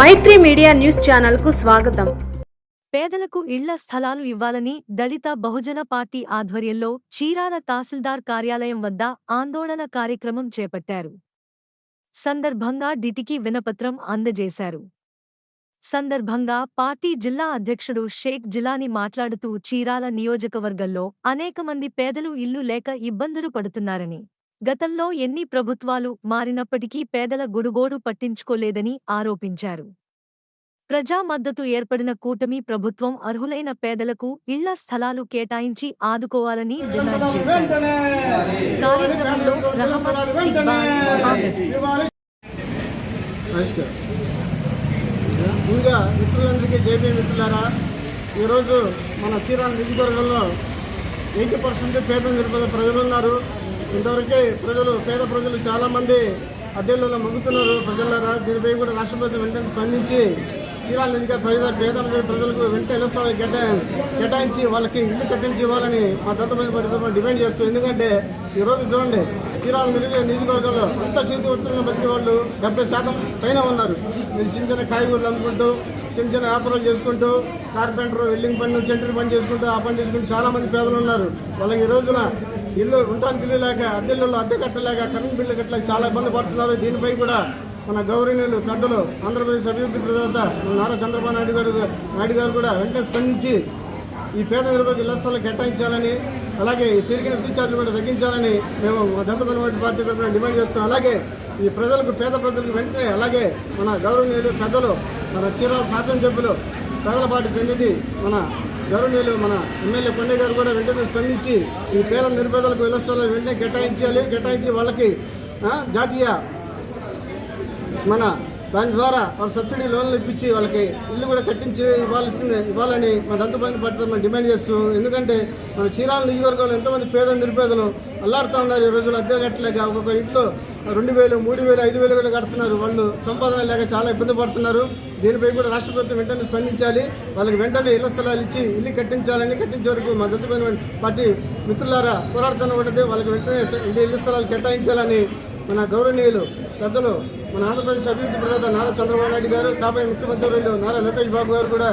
మైత్రి media news ఛానల్కు స్వాగతం. పేదలకు ఇళ్ళ స్థలాలు ఇవ్వాలని దళిత బహుజన పార్టీ ఆధ్వర్యంలో చీరాల తహసీల్దార్ కార్యాలయం వద్ద ఆందోళన కార్యక్రమం చేపట్టారు. సందర్భంగా డిటికి వినపత్రం అందజేశారు. సందర్భంగా పార్టీ జిల్లా అధ్యక్షుడు షేక్ జిలాని మాట్లాడుతూ చీరాల నియోజకవర్గంలో అనేక మంది పేదలు ఇల్లు లేక ఇబ్బందులు పడుతున్నారని గతంలో ఎన్ని ప్రభుత్వాలు మారినప్పటికీ పేదల గుడుగోడు పట్టించుకోలేదని ఆరోపించారు. ప్రజా మద్దతు ఏర్పడిన కూటమి ప్రభుత్వం అర్హులైన పేదలకు ఇళ్ళ స్థలాలు కేటాయించి ఆదుకోవాలని డిమాండ్ చేశారు. కార్యక్రమంలో రహమత్ ఇక్బాల్ ముందుగా మిత్రులందరికీ జేబీ మిత్రులారా ఈరోజు మన చీరాల నియోజకవర్గంలో ఎయిటీ పర్సెంట్ పేద నిరుపేద ప్రజలు ఉన్నారు. ఇంతవరకే ప్రజలు పేద ప్రజలు చాలామంది అద్దెల్లో మొగ్గుతున్నారు ప్రజలారా దీనిపై కూడా రాష్ట్ర ప్రభుత్వం వెంటనే స్పందించి చీరాల నిధిగా పేద పేద ప్రజలకు వెంటనే ఇళ్ళ స్థలాలు కేటాయించి వాళ్ళకి ఇల్లు కట్టించి ఇవ్వాలని మా దత్తపల్లి పద్ధతిలో డిమాండ్ చేస్తూ ఎందుకంటే ఈరోజు చూడండి చీరాల నియోజక నియోజకవర్గంలో అంత చేతి వస్తున్న బతికే వాళ్ళు డెబ్బై శాతం పైన ఉన్నారు. మీరు చిన్న చిన్న కాయగూరలు అమ్ముకుంటూ చిన్న చిన్న వ్యాపారాలు చేసుకుంటూ కార్పెంటర్ వెల్డింగ్ పని సెంటర్ పని చేసుకుంటూ ఆ పని చేసుకుంటూ చాలామంది పేదలు ఉన్నారు. వాళ్ళకి ఈ రోజున ఇల్లు ఉండటానికి ఇల్లు లేక అద్దెల్లో అద్దె కట్టలేక కరెంట్ బిల్లు కట్టలేక చాలా ఇబ్బంది పడుతున్నారు. దీనిపై కూడా మన గౌరవనీయులు పెద్దలు ఆంధ్రప్రదేశ్ అభివృద్ధి ప్రదాత నారా చంద్రబాబు నాయుడు గారు నాయుడు గారు కూడా వెంటనే స్పందించి ఈ పేద నిరుపేద ఇళ్ళ స్థలాలు కేటాయించాలని అలాగే ఈ పెరిగిన రీఛార్జ్ కూడా తగ్గించాలని మేము మా దంతపల్లి పార్టీ తరఫున డిమాండ్ చేస్తాం అలాగే ఈ ప్రజలకు పేద ప్రజలకు వెంటనే అలాగే మన గౌరవనీయులు పెద్దలు మన చీరాల శాసనసభ్యులు ప్రజల పార్టీ ప్రతినిధి మన గౌరవనీయులు మన ఎమ్మెల్యే పండే గారు కూడా వెంటనే స్పందించి ఈ పేద నిరుపేదలకు ఇళ్ళ వెంటనే కేటాయించాలి కేటాయించి వాళ్ళకి జాతీయ మన దాని ద్వారా వాళ్ళు సబ్సిడీ లోన్లు ఇప్పించి వాళ్ళకి ఇల్లు కూడా కట్టించి ఇవ్వాల్సింది ఇవ్వాలని మా దంతపైన పడుతుంది మనం డిమాండ్ చేస్తున్నాం ఎందుకంటే మన చీరాల నియోజకవర్గంలో ఎంతోమంది పేద నిరుపేదలు అల్లాడుతూ ఉన్నారు. ఈ రోజులు అద్దె కట్టలేక ఒక్కొక్క ఇంట్లో రెండు వేలు మూడు వేలు ఐదు వేలు కూడా కడుతున్నారు. వాళ్ళు సంపాదన లేక చాలా ఇబ్బంది పడుతున్నారు. దీనిపై కూడా రాష్ట్ర ప్రభుత్వం వెంటనే స్పందించాలి. వాళ్ళకి వెంటనే ఇళ్ళ స్థలాలు ఇచ్చి ఇల్లు కట్టించాలని కట్టించే వరకు మా దంతపల్లి పార్టీ మిత్రులారా పోరాడుతున్న ఉంటుంది వాళ్ళకి వెంటనే ఇల్లు ఇళ్ళ స్థలాలు కేటాయించాలని మన గౌరవనీయులు పెద్దలు మన ఆంధ్రప్రదేశ్ అభివృద్ధి ప్రదాత నారా చంద్రబాబు నాయుడు గారు కాబోయే ముఖ్యమంత్రి నారా లోకేష్ బాబు గారు కూడా